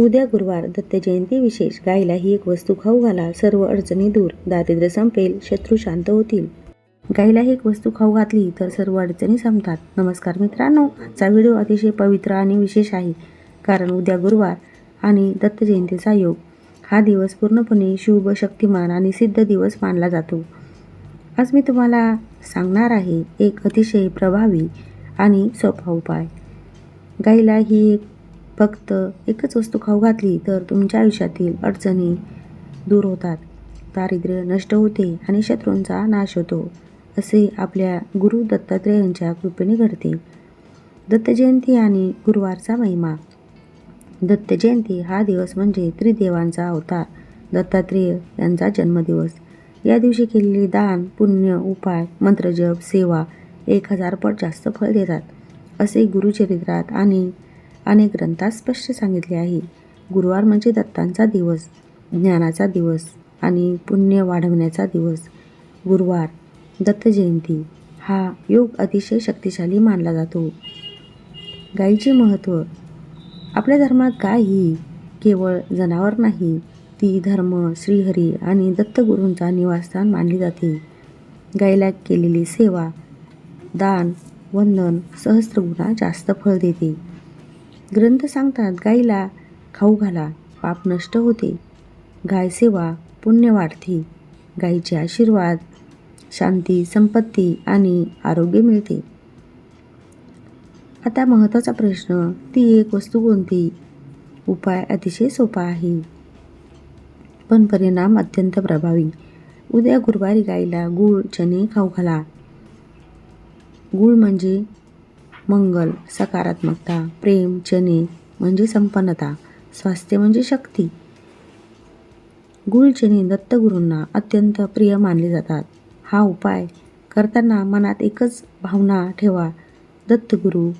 उद्या गुरुवार दत्त जयंती विशेष. गायला ही एक वस्तू खाऊ घाला. सर्व अडचणी दूर. दारिद्र्य संपेल. शत्रू शांत होतील. गायला ही एक वस्तू खाऊ घातली तर सर्व अडचणी संपतात. नमस्कार मित्रांनो. आजचा व्हिडिओ अतिशय पवित्र आणि विशेष आहे. कारण उद्या गुरुवार आणि दत्त जयंतीचा योग. हा दिवस पूर्णपणे शुभ शक्तिमान आणि सिद्ध दिवस मानला जातो. आज मी तुम्हाला सांगणार आहे एक अतिशय प्रभावी आणि सोपा उपाय. गाईला ही एक फक्त एकच वस्तू खाऊ घातली तर तुमच्या आयुष्यातील अडचणी दूर होतात. दारिद्र्य नष्ट होते आणि शत्रूंचा नाश होतो असे आपल्या गुरु दत्तात्रेयांच्या कृपेने घडते. दत्तजयंती आणि गुरुवारचा महिमा. दत्तजयंती हा दिवस म्हणजे त्रिदेवांचा अवतार दत्तात्रेय यांचा जन्मदिवस. या दिवशी केलेले दान पुण्य उपाय मंत्रजप सेवा एक हजार पट जास्त फळ देतात असे गुरुचरित्रात आणि अनेक ग्रंथात स्पष्ट सांगितले आहे. गुरुवार म्हणजे दत्तांचा दिवस ज्ञानाचा दिवस आणि पुण्य वाढवण्याचा दिवस. गुरुवार दत्त जयंती हा योग अतिशय शक्तिशाली मानला जातो. गायीचे महत्त्व आपल्या धर्मात गाय ही केवळ जनावर नाही ती धर्म श्रीहरी आणि दत्तगुरूंचा निवासस्थान मानली जाते. गायीला केलेली सेवा दान वंदन सहस्त्रगुणा जास्त फळ देते. ग्रंथ सांगतात गाईला खाऊ घाला पाप नष्ट होते. गाय सेवा पुण्य वाढते. गायीचे आशीर्वाद शांती संपत्ती आणि आरोग्य मिळते. आता महत्त्वाचा प्रश्न ती एक वस्तू कोणती? उपाय अतिशय सोपा आहे. पण परिणाम अत्यंत प्रभावी. उद्या गुरुवारी गाईला गूळ चणे खाऊ घाला. गूळ म्हणजे मंगल सकारात्मकता प्रेम चने म्हणजे संपन्नता स्वास्थ्य म्हणजे शक्ती. गुळचने दत्तगुरूंना अत्यंत प्रिय मानले जातात. हा उपाय करताना मनात एकच भावना ठेवा दत्तगुरू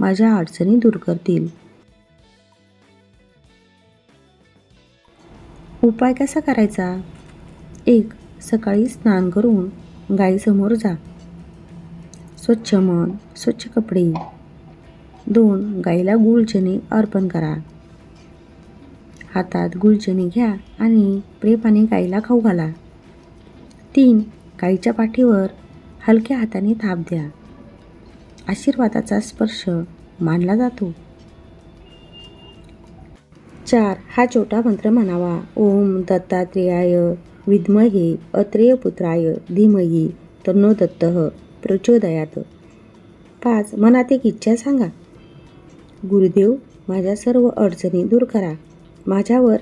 माझ्या अडचणी दूर करतील. उपाय कसा करायचा? एक सकाळी स्नान करून गाईसमोर जा. स्वच्छ मन स्वच्छ कपडे. दोन गाईला गुळचणे अर्पण करा. हातात गुळचणे घ्या आणि प्रेमाने गाईला खाऊ घाला. तीन गाईच्या पाठीवर हलक्या हाताने थाप द्या. आशीर्वादाचा स्पर्श मानला जातो. चार हा छोटा मंत्र म्हणावा. ओम दत्तात्रेयाय विद्महे अत्रेयपुत्राय धीमही तन्नो दत्तः. प्रचोदयात. पाच मनात एक इच्छा सांगा. गुरुदेव माझ्या सर्व अडचणी दूर करा. माझ्यावर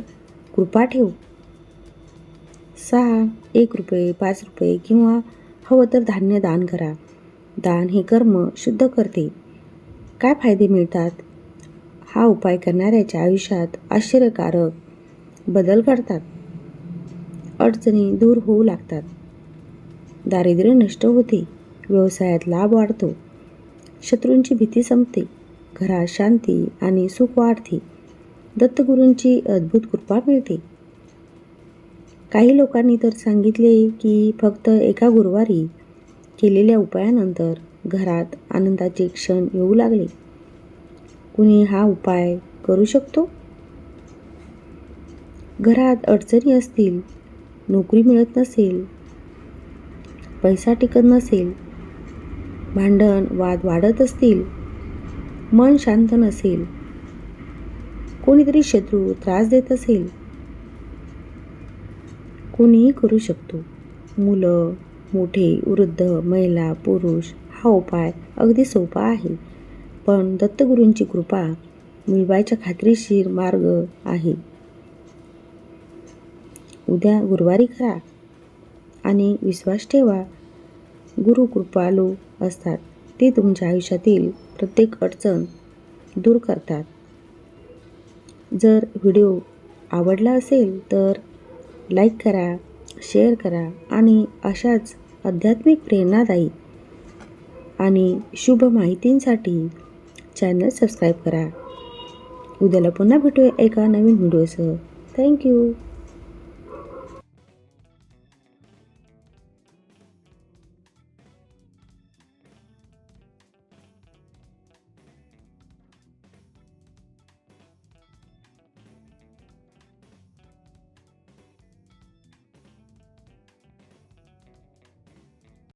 कृपा ठेव. सहा एक रुपये पाच रुपये किंवा हवं तर धान्य दान करा. दान हे कर्म शुद्ध करते. काय फायदे मिळतात? हा उपाय करणाऱ्याच्या आयुष्यात आश्चर्यकारक बदल घडतात. अडचणी दूर होऊ लागतात. दारिद्र्य नष्ट होते. व्यवसायात लाभ वाढतो. शत्रूंची भीती संपते. घरात शांती आणि सुख वाढते. दत्तगुरूंची अद्भुत कृपा मिळते. काही लोकांनी तर सांगितले की फक्त एका गुरुवारी केलेल्या उपायानंतर घरात आनंदाचे क्षण येऊ लागले. कुणी हा उपाय करू शकतो? घरात अडचणी असतील नोकरी मिळत नसेल पैसा टिकत नसेल भांडण वाद वाढत असतील. मन शांत नसेल. कोणीतरी शत्रू त्रास देत असेल. कोणीही करू शकतो. मुलं मोठे वृद्ध महिला पुरुष हा उपाय अगदी सोपा आहे. पण दत्तगुरूंची कृपा मिळवायच्या खात्रीशीर मार्ग आहे. उद्या गुरुवारी करा. आणि विश्वास ठेवा. गुरु कृपालू असतात. ते तुमच्या आयुष्यातील प्रत्येक अडचण दूर करतात. जर व्हिडिओ आवडला असेल तर लाईक करा शेअर करा आणि अशाच आध्यात्मिक प्रेरणादायी आणि शुभ माहितींसाठी चॅनल सबस्क्राईब करा. उद्याला पुन्हा भेटूया एका नवीन व्हिडिओसह. थँक्यू.